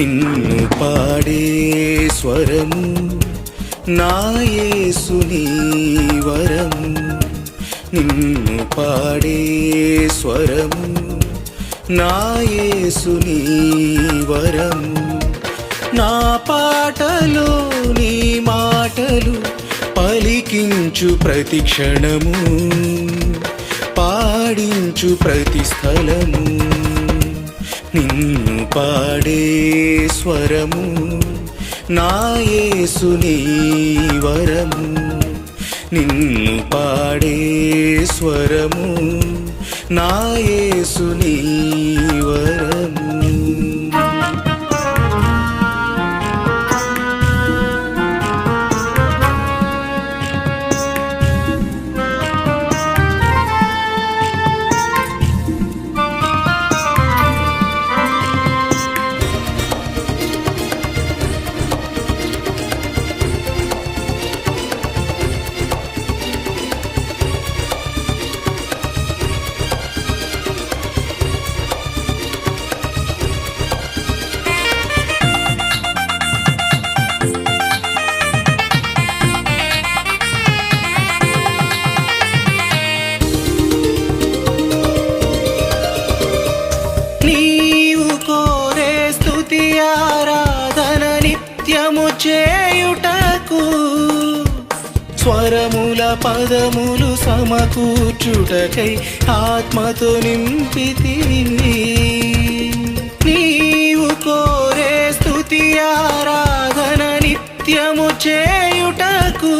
నిన్ను పాడే స్వరము నాయేసుని వరము. నిన్ను పాడే స్వరము నాయేసుని వరము. నా పాటలో నీ మాటలు పలికించు ప్రతి క్షణము. పాడించు ప్రతి స్థలము. నిన్ను పాడే స్వరము నాయసుని వరము. నిన్ను పాడే స్వరము నాయసుని పదములు సమకూర్చుటకై ఆత్మతో నింపితివి నీవు కోరే స్థుతి ఆరాధన నిత్యము చేయుటకు.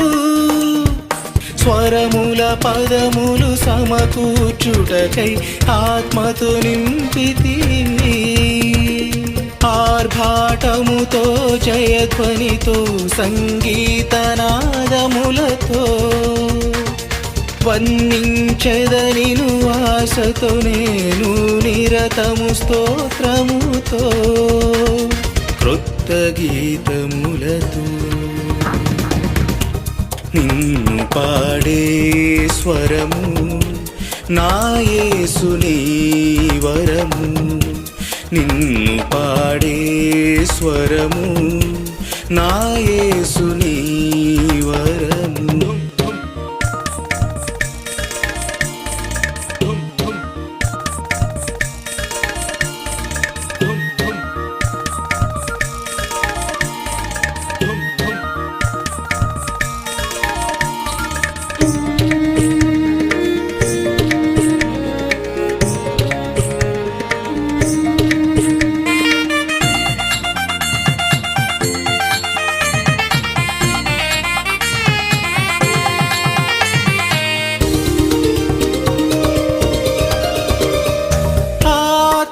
స్వరముల పదములు సమకూర్చుటకై ఆత్మతో నింపితివి ఆర్భాటముతో జయధ్వనితో సంగీతనాదములతో వర్ణించెదనిను ఆశతో నేను నిరతము స్తోత్రముతో క్రొత్త గీతములతో నిన్ను పాడే స్వరము నాయేసుని వరము. నిన్ను పాడే స్వరము నాయేసుని వరము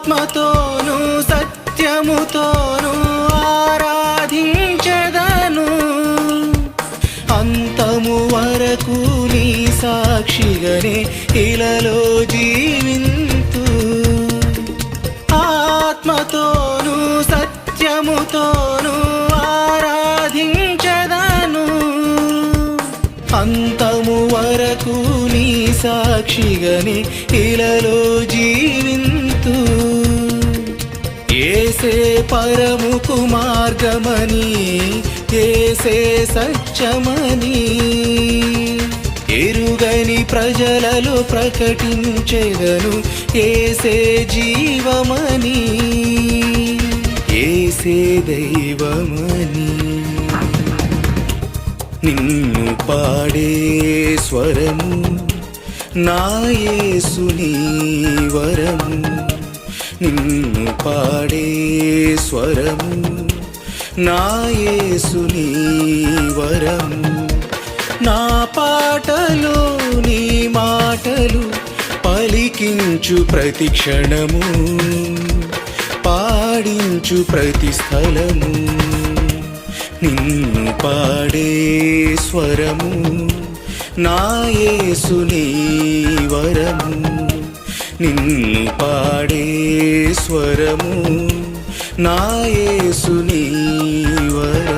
ఆత్మతోను సత్యముతోను ఆరాధించదను. అంతము వరకు నీ సాక్షిగానే ఇలలో జీవింతు. ఆత్మతోను సత్యముతోను ఆరాధించదను. అంతము వరకు నీ సాక్షిగానే ఇలలో జీవింతు. ఏసే పరముకు మార్గమని ఏసే సత్యమని. ఎరుగని ప్రజలలో ప్రకటించెదను ఏసే జీవమని. ఏసే దైవమని. నిన్ను పాడే స్వరము నాయేసుని వరము. నిన్ను పాడే స్వరము నాయేసుని వరం. నా పాటలు నీ మాటలు పలికించు ప్రతి క్షణము పాడించు ప్రతి స్థలము. నిన్ను పాడే స్వరము నాయేసుని వరము. నిన్ను పాడే స్వరము నాయేసుని వరము